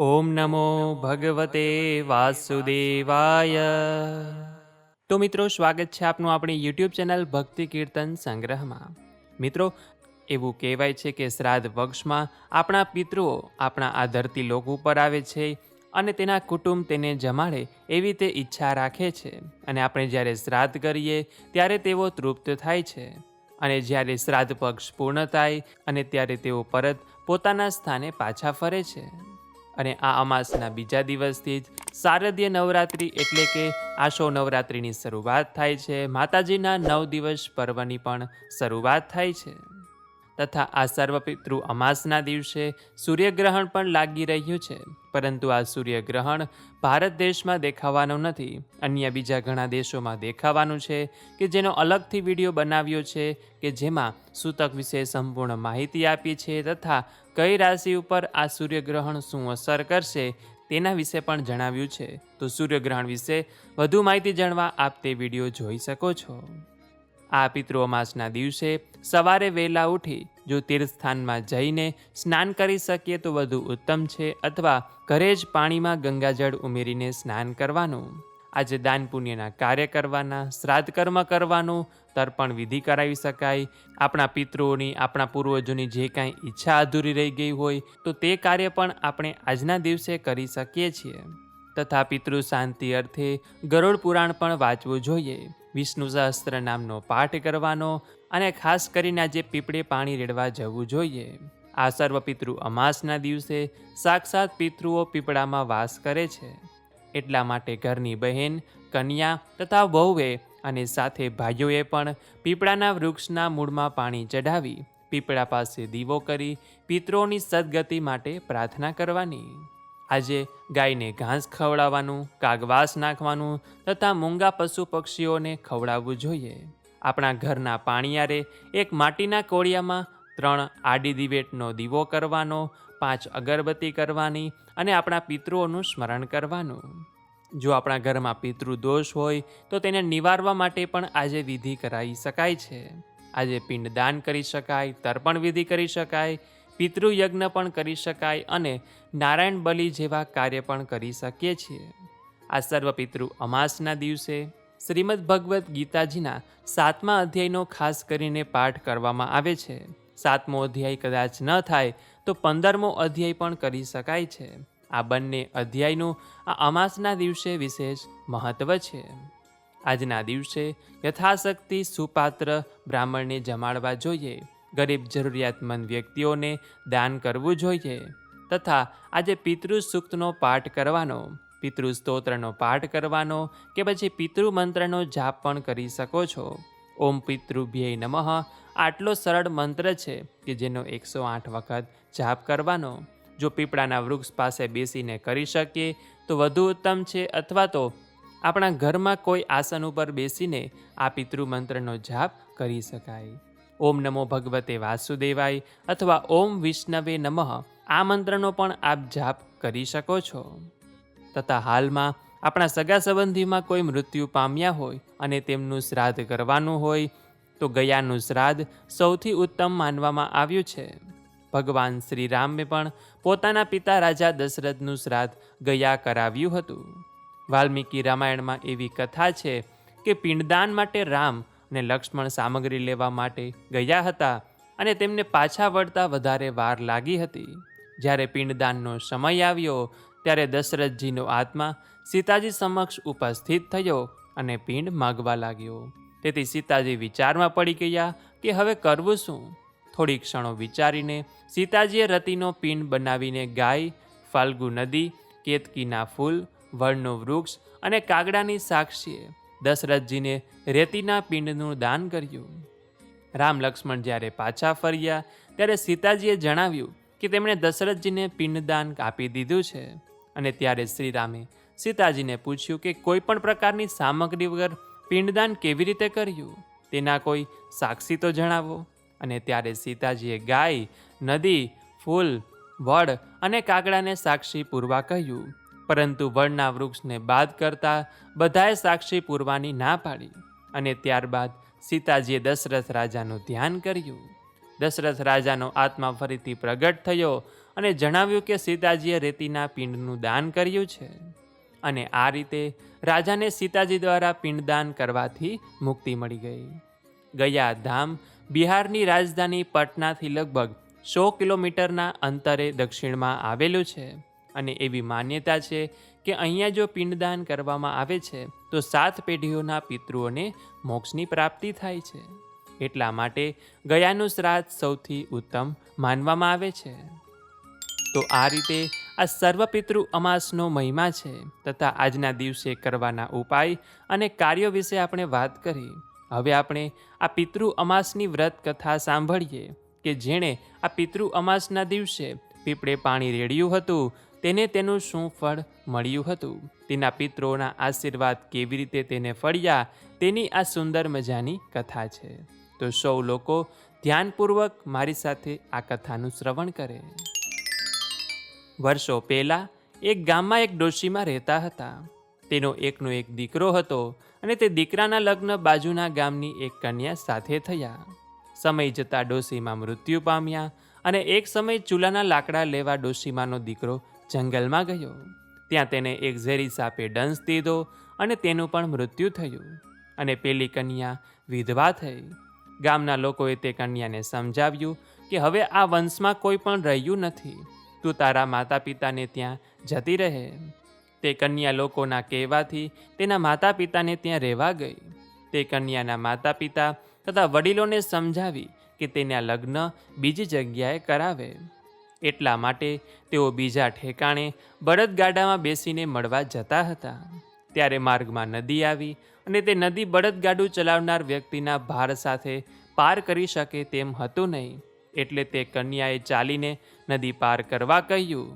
ઓમ નમો ભગવતે વાસુદેવાય. તો મિત્રો, સ્વાગત છે આપનું આપણી યુટ્યુબ ચેનલ ભક્તિ કીર્તન સંગ્રહમાં. મિત્રો, એવું કહેવાય છે કે શ્રાદ્ધ પક્ષમાં આપણા પિતૃઓ આપણા આ ધરતી લોક ઉપર આવે છે અને તેના કુટુંબ તેને જમાડે એવી તે ઈચ્છા રાખે છે. અને આપણે જ્યારે શ્રાદ્ધ કરીએ, ત્યારે તેઓ તૃપ્ત થાય છે. અને જ્યારે શ્રાદ્ધ પક્ષ પૂર્ણ થાય અને ત્યારે તેઓ પરત પોતાના સ્થાને પાછા ફરે છે. અને આ અમાસના બીજા દિવસથી જ શારદીય નવરાત્રિ એટલે કે આશો નવરાત્રિની શરૂઆત થાય છે. માતાજીના નવ દિવસ પર્વની પણ શરૂઆત થાય છે. તથા આ સર્વપિતૃ અમાસના દિવસે સૂર્યગ્રહણ પણ લાગી રહ્યું છે. પરંતુ આ સૂર્યગ્રહણ ભારત દેશમાં દેખાવાનું નથી. અન્ય બીજા ઘણા દેશોમાં દેખાવાનું છે કે જેનો અલગથી વીડિયો બનાવ્યો છે કે જેમાં સૂતક વિશે સંપૂર્ણ માહિતી આપી છે તથા કઈ રાશિ ઉપર આ સૂર્યગ્રહણ શું અસર કરશે તેના વિશે પણ જણાવ્યું છે. તો સૂર્યગ્રહણ વિશે વધુ માહિતી જાણવા આપ તે વીડિયો જોઈ શકો છો. આ પિતૃમાસના દિવસે સવારે વહેલા ઉઠી જો તીર્થસ્થાનમાં જઈને સ્નાન કરી શકીએ તો વધુ ઉત્તમ છે અથવા ઘરે જ પાણીમાં ગંગાજળ ઉમેરીને સ્નાન કરવાનું. આજે દાન પુણ્યના કાર્ય કરવાના, શ્રાદ્ધ કર્મ કરવાનું, તર્પણ વિધિ કરાવી શકાય. આપણા પિતૃઓની, આપણા પૂર્વજોની જે કાંઈ ઈચ્છા અધૂરી રહી ગઈ હોય તો તે કાર્ય પણ આપણે આજના દિવસે કરી શકીએ છીએ. તથા પિતૃ શાંતિ અર્થે ગરુડ પુરાણ પણ વાંચવું જોઈએ. વિષ્ણુ સહસ્ત્ર નામનો પાઠ કરવાનો અને ખાસ કરીને આજે પીપળે પાણી રેડવા જવું જોઈએ. આ સર્વ પિતૃ અમાસના દિવસે સાક્ષાત પિતૃઓ પીપળામાં વાસ કરે છે. એટલા માટે ઘરની બહેન, કન્યા તથા વહુએ અને સાથે ભાઈઓએ પણ પીપળાના વૃક્ષના મૂળમાં પાણી ચઢાવી પીપળા પાસે દીવો કરી પિતૃઓની સદગતિ માટે પ્રાર્થના કરવાની. આજે ગાયને ઘાસ ખવડાવવાનું, કાગવાસ નાખવાનું તથા મૂંગા પશુ પક્ષીઓને ખવડાવવું જોઈએ. આપણા ઘરના પાણીયારે એક માટીના કોળિયામાં ત્રણ આડી દિવેટનો દીવો કરવાનો, પાંચ અગરબત્તી કરવાની અને આપણા પિતૃઓનું સ્મરણ કરવાનું. જો આપણા ઘરમાં પિતૃ દોષ હોય, તો તેને નિવારવા માટે પણ આજે વિધિ કરાવી શકાય છે. આજે પિંડદાન કરી શકાય, તર્પણ વિધિ કરી શકાય પિતૃયજ્ઞ પણ કરી શકાય અને નારાયણ બલિ જેવા કાર્ય પણ કરી શકીએ છીએ. આ સર્વ પિતૃ અમાસના દિવસે શ્રીમદ ભગવદ્ ગીતાજીના સાતમા અધ્યાયનો ખાસ કરીને પાઠ કરવામાં આવે છે. સાતમો અધ્યાય કદાચ ન થાય તો પંદરમો અધ્યાય પણ કરી શકાય છે. આ બંને અધ્યાયનું આ અમાસના દિવસે વિશેષ મહત્વ છે. આજના દિવસે યથાશક્તિ સુપાત્ર બ્રાહ્મણને જમાડવા જોઈએ. ગરીબ જરૂરિયાતમંદ વ્યક્તિઓને દાન કરવું જોઈએ તથા આજે પિતૃ સૂક્તનો પાઠ કરવાનો પિતૃ સ્તોત્રનો પાઠ કરવાનો કે પછી પિતૃ મંત્રનો જાપ પણ કરી શકો છો. ઓમ પિતૃભ્યય નમઃ. આટલો સરળ મંત્ર છે કે જેનો એકસો આઠ વખત જાપ કરવાનો. જો પીપળાના વૃક્ષ પાસે બેસીને કરી શકીએ, તો વધુ ઉત્તમ છે અથવા તો આપણા ઘરમાં કોઈ આસન ઉપર બેસીને આ પિતૃ મંત્રનો જાપ કરી શકાય. ઓમ નમો ભગવતે વાસુદેવાય અથવા ઓમ વિષ્ણવે નમઃ. આ મંત્રનો પણ આપ જાપ કરી શકો છો. તથા હાલમાં આપણા સગા સંબંધીમાં કોઈ મૃત્યુ પામ્યા હોય અને તેમનું શ્રાદ્ધ કરવાનું હોય, તો ગયાનું શ્રાદ્ધ સૌથી ઉત્તમ માનવામાં આવ્યું છે. ભગવાન શ્રી રામે પણ પોતાના પિતા રાજા દશરથનું શ્રાદ્ધ ગયા કરાવ્યું હતું. વાલ્મીકી રામાયણમાં એવી કથા છે કે પિંડદાન માટે રામ અને લક્ષ્મણ સામગ્રી લેવા માટે ગયા હતા અને તેમને પાછા વળતા વધારે વાર લાગી હતી. જ્યારે પિંડદાનનો સમય આવ્યો, ત્યારે દશરથજીનો આત્મા સીતાજી સમક્ષ ઉપસ્થિત થયો અને પિંડ માગવા લાગ્યો. તેથી સીતાજી વિચારમાં પડી ગયા કે હવે કરવું શું? થોડી ક્ષણો વિચારીને સીતાજીએ રતિનો પિંડ બનાવીને ગાય, ફાલ્ગુ નદી, કેતકીના ફૂલ, વડનું વૃક્ષ અને કાગડાની સાક્ષીએ દશરથજીને રેતીના પિંડનું દાન કર્યું. રામ લક્ષ્મણ જ્યારે પાછા ફર્યા, ત્યારે સીતાજીએ જણાવ્યું કે તેમણે દશરથજીને પિંડદાન આપી દીધું છે. અને ત્યારે શ્રીરામે સીતાજીને પૂછ્યું કે કોઈ પણ પ્રકારની સામગ્રી વગર પિંડદાન કેવી રીતે કર્યું? તેના કોઈ સાક્ષી તો જણાવો. અને ત્યારે સીતાજીએ ગાય, નદી, ફૂલ, વડ અને કાગડાને સાક્ષી પૂરવા કહ્યું પરંતુ વડના વૃક્ષને બાદ કરતા બધાએ સાક્ષી પૂરવાની ના પાડી અને ત્યારબાદ સીતાજીએ દશરથ રાજાનું ધ્યાન કર્યું. દશરથ રાજાનો આત્મા ફરીથી પ્રગટ થયો અને જણાવ્યું કે સીતાજીએ રેતીના પિંડનું દાન કર્યું છે અને આ રીતે રાજાને સીતાજી દ્વારા પિંડદાન કરવાથી મુક્તિ મળી ગઈ. ગયા ધામ બિહારની રાજધાની પટનાથી લગભગ સો કિલોમીટરના અંતરે દક્ષિણમાં આવેલું છે. અને એવી માન્યતા છે કે અહીંયા જો પિંડદાન કરવામાં આવે છે, તો સાત પેઢીઓના પિતૃઓને મોક્ષની પ્રાપ્તિ થાય છે. એટલા માટે ગયાનું શ્રાદ્ધ સૌથી ઉત્તમ માનવામાં આવે છે. તો આ રીતે આ સર્વપિતૃ અમાસનો મહિમા છે તથા આજના દિવસે કરવાના ઉપાય અને કાર્યો વિશે આપણે વાત કરી. હવે આપણે આ પિતૃ અમાસની વ્રત કથા સાંભળીએ કે જેણે આ પિતૃ અમાસના દિવસે પીપળે પાણી રેડ્યું હતું તેને તેનું શું ફળ મળ્યું હતું? તેના પિત્રોના આશીર્વાદ કેવી રીતે તેને ફળ્યા? તેની આ સુંદર મજાની કથા છે. તો સૌ લોકો ધ્યાનપૂર્વક મારી સાથે આ કથાનું શ્રવણ કરે. વર્ષો પહેલાં એક ગામમાં એક ડોશીમાં રહેતા હતા. તેનો એકનો એક દીકરો હતો અને તે દીકરાના લગ્ન બાજુના ગામની એક કન્યા સાથે થયા. સમય જતાં ડોશીમાં મૃત્યુ પામ્યા અને એક સમય ચૂલાના લાકડા લેવા ડોશીમાનો દીકરો જંગલમાં ગયો. ત્યાં તેને એક ઝેરી સાપે ડંસ દીધો અને તેનું પણ મૃત્યુ થયું. અને પેલી કન્યા વિધવા થઈ. ગામના લોકોએ તે કન્યાને સમજાવ્યું કે હવે આ વંશમાં કોઈ પણ રહ્યું નથી. તું તારા માતા પિતાને ત્યાં જતી રહે. તે કન્યા લોકોના કહેવાથી તેના માતા પિતાને ત્યાં રહેવા ગઈ. તે કન્યાના માતા પિતા તથા વડીલોને સમજાવી કે તેના લગ્ન બીજી જગ્યાએ કરાવે. એટલા માટે તેઓ બીજા ઠેકાણે બળદગાડામાં બેસીને મળવા જતા હતા. ત્યારે માર્ગમાં નદી આવી અને તે નદી બળદગાડું ચલાવનાર વ્યક્તિના ભાર સાથે પાર કરી શકે તેમ હતું નહીં. એટલે તે કન્યાએ ચાલીને નદી પાર કરવા કહ્યું.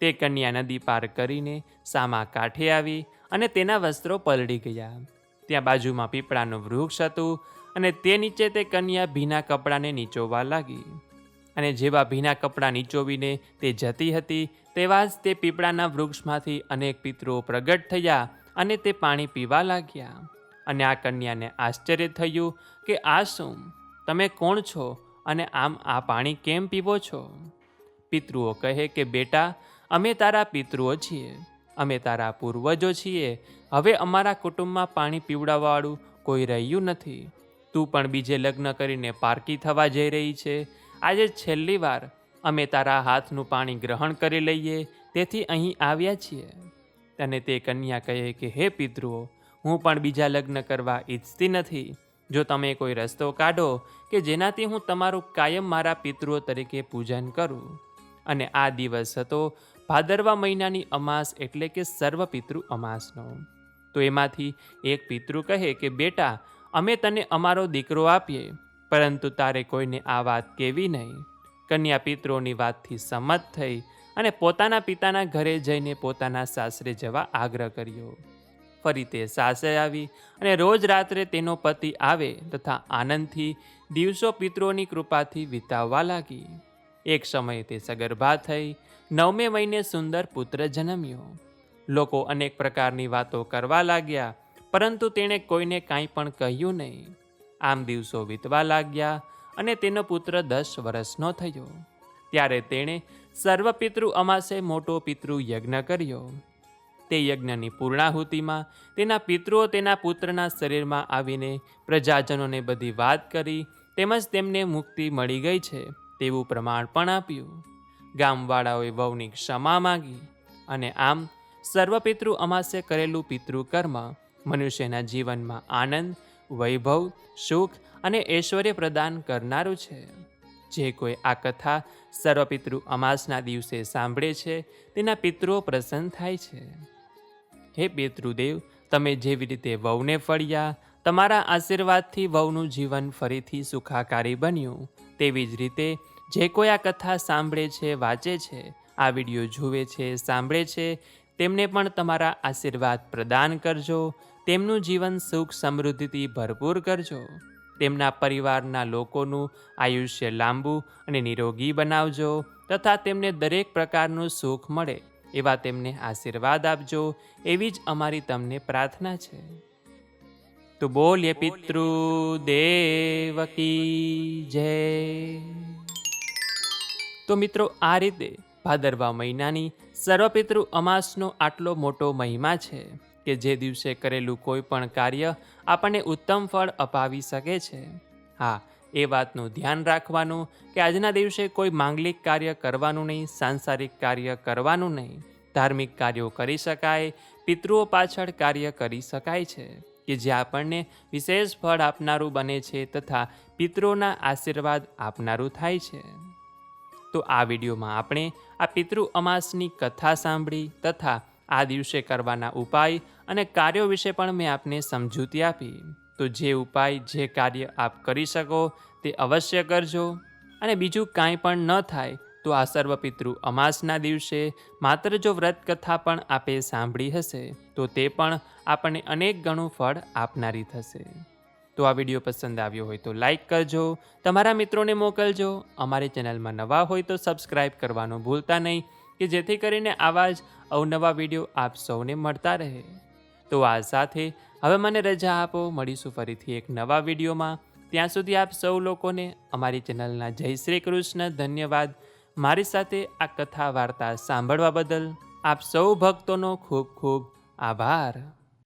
તે કન્યા નદી પાર કરીને સામા કાંઠે આવી અને તેના વસ્ત્રો પલળી ગયા. ત્યાં બાજુમાં પીપળાનું વૃક્ષ હતું અને તે નીચે તે કન્યા ભીના કપડાને નીચોવા લાગી. અને જેવા ભીના કપડાં નીચોવીને તે જતી હતી, તેવા જ તે પીપળાના વૃક્ષમાંથી અનેક પિતૃઓ પ્રગટ થયા અને તે પાણી પીવા લાગ્યા. અને આ કન્યાને આશ્ચર્ય થયું કે, આ શું? તમે કોણ છો? અને આમ આ પાણી કેમ પીવો છો? પિતૃઓ કહે કે, બેટા, અમે તારા પિતૃઓ છીએ. અમે તારા પૂર્વજો છીએ. હવે અમારા કુટુંબમાં પાણી પીવડાવવાળું કોઈ રહ્યું નથી. તું પણ બીજે લગ્ન કરીને પારકી થવા જઈ રહી છે. આજે છેલ્લી વાર અમે તારા હાથનું પાણી ગ્રહણ કરી લઈએ, તેથી અહીં આવ્યા છીએ. અને તે કન્યા કહે કે, હે પિતૃઓ, હું પણ બીજા લગ્ન કરવા ઈચ્છતી નથી. જો તમે કોઈ રસ્તો કાઢો કે જેનાથી હું તમારું કાયમ મારા પિતૃઓ તરીકે પૂજન કરું. અને આ દિવસ હતો ભાદરવા મહિનાની અમાસ એટલે કે સર્વ પિતૃ અમાસનો. તો એમાંથી એક પિતૃ કહે કે, બેટા, અમે તને અમારો દીકરો આપીએ. પરંતુ તારે કોઈને આ વાત કેવી નહીં. કન્યા પિત્રોની વાતથી સંમત થઈ અને પોતાના પિતાના ઘરે જઈને પોતાના સાસરે જવા આગ્રહ કર્યો. ફરી તે સાસરે આવી અને રોજ રાત્રે તેનો પતિ આવે તથા આનંદથી દિવસો પિત્રોની કૃપાથી વિતાવવા લાગી. એક સમયે તે સગર્ભા થઈ, નવમે મહિને સુંદર પુત્ર જન્મ્યો. લોકો અનેક પ્રકારની વાતો કરવા લાગ્યા, પરંતુ તેણે કોઈને કાંઈ પણ કહ્યું નહીં. આમ દિવસો વીતવા લાગ્યા અને તેનો પુત્ર દસ વર્ષનો થયો. ત્યારે તેણે સર્વપિતૃ અમાસે મોટો પિતૃ યજ્ઞ કર્યો. તે યજ્ઞની પૂર્ણાહુતિમાં તેના પિતૃઓ તેના પુત્રના શરીરમાં આવીને પ્રજાજનોને બધી વાત કરી તેમજ તેમને મુક્તિ મળી ગઈ છે તેવું પ્રમાણ પણ આપ્યું. ગામવાળાઓએ વહુની ક્ષમા માગી અને આમ સર્વપિતૃ અમાસે કરેલું પિતૃકર્મ મનુષ્યના જીવનમાં આનંદ વૈભવ, સુખ અને ઐશ્વર્ય પ્રદાન કરનારું છે. જે કોઈ આ કથા સર્વપિતૃ અમાસના દિવસે સાંભળે છે, તેના પિતૃઓ પ્રસન્ન થાય છે. હે પિતૃદેવ, તમે જેવી રીતે વહુને ફળ્યા, તમારા આશીર્વાદથી વહુનું જીવન ફરીથી સુખાકારી બન્યું. તેવી જ રીતે જે કોઈ આ કથા સાંભળે છે, વાંચે છે, આ વીડિયો જુએ છે, સાંભળે છે તેમને પણ તમારા આશીર્વાદ પ્રદાન કરજો. તેમનું જીવન સુખ સમૃદ્ધિથી ભરપૂર કરજો. તેમના પરિવારના લોકોનું આયુષ્ય લાંબુ અને નિરોગી બનાવજો તથા તેમને દરેક પ્રકારનું સુખ મળે એવા તેમને આશીર્વાદ આપજો. એવી જ અમારી તમને પ્રાર્થના છે. તો બોલીએ પિતૃ દેવકી જય. તો મિત્રો આ રીતે ભાદરવા મહિનાની સર્વપિતૃ અમાસનો આટલો મોટો મહિમા છે કે જે દિવસે કરેલું કોઈ પણ કાર્ય આપણને ઉત્તમ ફળ અપાવી શકે છે. હા, એ વાતનું ધ્યાન રાખવાનું કે આજના દિવસે કોઈ માંગલિક કાર્ય કરવાનું નહીં, સાંસારિક કાર્ય કરવાનું નહીં. ધાર્મિક કાર્યો કરી શકાય, પિતૃઓ પાછળ કાર્ય કરી શકાય છે કે જે આપણને વિશેષ ફળ આપનારું બને છે તથા પિતૃઓના આશીર્વાદ આપનારું થાય છે. તો આ વિડીયોમાં આપણે આ પિતૃ અમાસની કથા સાંભળી તથા આ દિવસે કરવાના ઉપાય અને કાર્યો વિશે પણ મેં આપને સમજૂતી આપી. તો જે ઉપાય, જે કાર્ય આપ કરી શકો તે અવશ્ય કરજો. અને બીજું કાંઈ પણ ન થાય તો આ સર્વપિતૃ અમાસના દિવસે માત્ર જો વ્રત કથા પણ આપે સાંભળી હશે તો તે પણ આપણને અનેક ગણું ફળ આપનારી થશે. તો આ વીડિયો પસંદ આવ્યો હોય તો લાઈક કરજો. તમારા મિત્રોને મોકલજો. અમારી ચેનલમાં નવા હોય તો સબસ્ક્રાઈબ કરવાનું ભૂલતા નહીં, કે જેથી કરીને આવા જ અવનવા વીડિયો આપ સૌને મળતા રહે. તો આ સાથે હવે મને રજા આપો. મળીશું ફરીથી એક નવા વિડીયોમાં. ત્યાં સુધી આપ સૌ લોકોને અમારી ચેનલના જય શ્રી કૃષ્ણ ધન્યવાદ. મારી સાથે આ કથા વાર્તા સાંભળવા બદલ આપ સૌ ભક્તોનો ખૂબ ખૂબ આભાર.